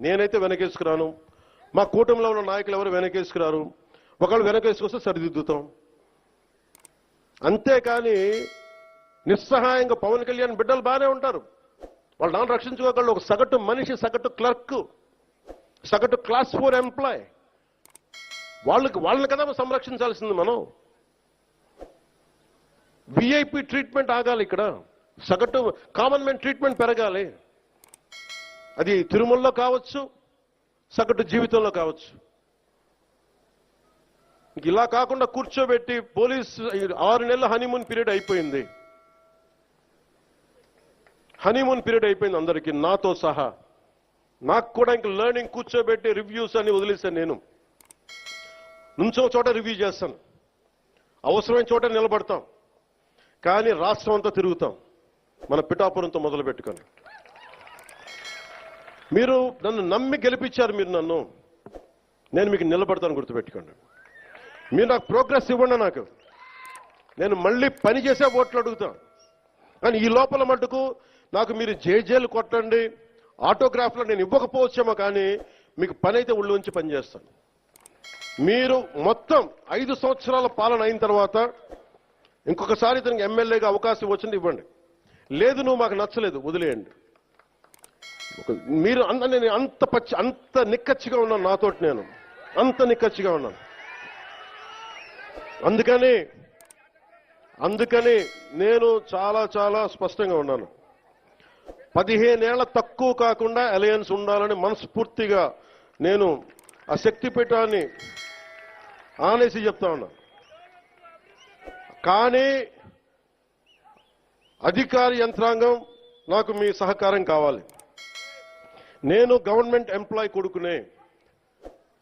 నేనైతే వెనకేసుకురాను. మా కూటమిలో ఉన్న నాయకులు ఎవరు వెనకేసుకురారు? ఒకళ్ళు వెనకేసుకొస్తే సరిదిద్దుతాం. అంతేకాని నిస్సహాయంగా పవన్ కళ్యాణ్ బిడ్డలు బాగానే ఉంటారు. వాళ్ళు నాన్న రక్షించుకోగలరు ఒక సగటు మనిషి సగటు క్లర్క్ సగటు క్లాస్ ఫోర్ ఎంప్లాయ్. వాళ్ళకి వాళ్ళని కదా సంరక్షించాల్సింది మనం. విఐపి ట్రీట్మెంట్ ఆగాలి ఇక్కడ. సగటు కామన్ మ్యాన్ ట్రీట్మెంట్ పెరగాలి. అది తిరుమలలో కావచ్చు సగటు జీవితంలో కావచ్చు. ఇంక ఇలా కాకుండా కూర్చోబెట్టి పోలీస్ ఆరు నెలల హనీమూన్ పీరియడ్ అయిపోయింది. హనీమూన్ పీరియడ్ అయిపోయింది అందరికీ నాతో సహా. నాకు కూడా ఇంక లెర్నింగ్ కూర్చోబెట్టి రివ్యూస్ అని వదిలేశాను నేను. నుంచో చోట రివ్యూ చేస్తాను. అవసరమైన చోట నిలబడతాం. కానీ రాష్ట్రం అంతా తిరుగుతాం. మన పిఠాపురంతో మొదలు పెట్టుకొని మీరు నన్ను నమ్మి గెలిపించారు మీరు నన్ను. నేను మీకు నిలబడతాను గుర్తుపెట్టుకోండి. మీరు నాకు ప్రోగ్రెస్ ఇవ్వండి నాకు. నేను మళ్ళీ పని చేసే ఓట్లు అడుగుతాను కానీ ఈ లోపల మటుకు నాకు మీరు జేజేలు కొట్టండి ఆటోగ్రాఫ్లో నేను ఇవ్వకపోవచ్చేమో కానీ మీకు పని అయితే ఒళ్ళు ఉంచి పనిచేస్తాను మీరు మొత్తం ఐదు సంవత్సరాల పాలన అయిన తర్వాత ఇంకొకసారి ఇతనికి ఎమ్మెల్యేగా అవకాశం వచ్చింది ఇవ్వండి. లేదు నువ్వు మాకు నచ్చలేదు వదిలేయండి. మీరు అంత నేను అంత పచ్చి అంత నిక్కచ్చిగా ఉన్నాను నాతోటి నేను. అంత నిక్కచ్చిగా ఉన్నాను. అందుకని అందుకని నేను చాలా చాలా స్పష్టంగా ఉన్నాను. పదిహేనేళ్ళ తక్కువ కాకుండా అలయన్స్ ఉండాలని మనస్ఫూర్తిగా నేను ఆ శక్తిపీఠాన్ని ఆనేసి చెప్తా ఉన్నా. కానీ అధికార యంత్రాంగం నాకు మీ సహకారం కావాలి. నేను గవర్నమెంట్ ఎంప్లాయ్ కొడుకునే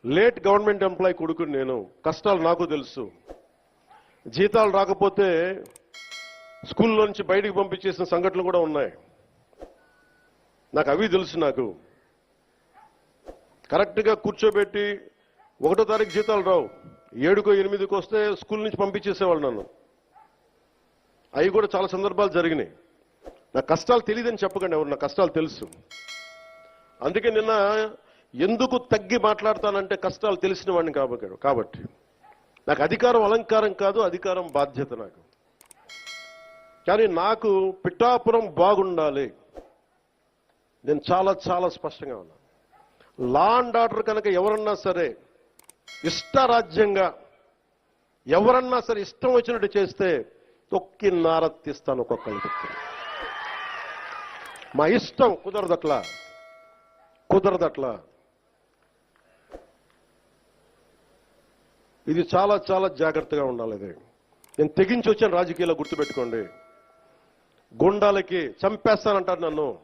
లేట్ గవర్నమెంట్ ఎంప్లాయ్ కొడుకుని నేను కష్టాలు నాకు తెలుసు. జీతాలు రాకపోతే స్కూల్లో నుంచి బయటికి పంపించేసిన సంఘటనలు కూడా ఉన్నాయి. నాకు అవి తెలుసు నాకు. కరెక్ట్గా కూర్చోబెట్టి ఒకటో తారీఖు జీతాలు రావు. ఏడుకో ఎనిమిదికి వస్తే స్కూల్ నుంచి పంపించేసేవాళ్ళు నన్ను. అవి కూడా చాలా సందర్భాలు జరిగినాయి. నా కష్టాలు తెలియదని చెప్పకండి ఎవరు నా కష్టాలు తెలుసు. అందుకే నిన్న ఎందుకు తగ్గి మాట్లాడతానంటే కష్టాలు తెలిసిన వాడిని కాబట్టి. కాబట్టి నాకు అధికారం అలంకారం కాదు అధికారం బాధ్యత నాకు. కానీ నాకు పిఠాపురం బాగుండాలి. నేను చాలా చాలా స్పష్టంగా ఉన్నాను లా అండ్ ఆర్డర్ కనుక ఎవరన్నా సరే ఇష్టరాజ్యంగా ఎవరన్నా సరే ఇష్టం వచ్చినట్టు చేస్తే తొక్కి నారత్తిస్తాను ఒక్కొక్కరికి మా ఇష్టం కుదరదు అట్లా ఇది చాలా చాలా జాగ్రత్తగా ఉండాలి ఇది. నేను తెగించి వచ్చాను రాజకీయాల్లో గుర్తుపెట్టుకోండి. గుండాలకి చంపేస్తానంటారు నన్ను.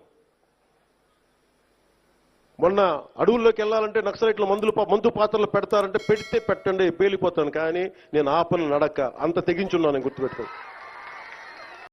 మొన్న అడవుల్లోకి వెళ్ళాలంటే నక్సలైట్లు మందులు మందు పాత్రలు పెడతారంటే పెడితే పెట్టండి పేలిపోతాను. కానీ నేను ఆపను నడక అంత తెగించున్నాను నేను గుర్తుపెట్టుకోండి.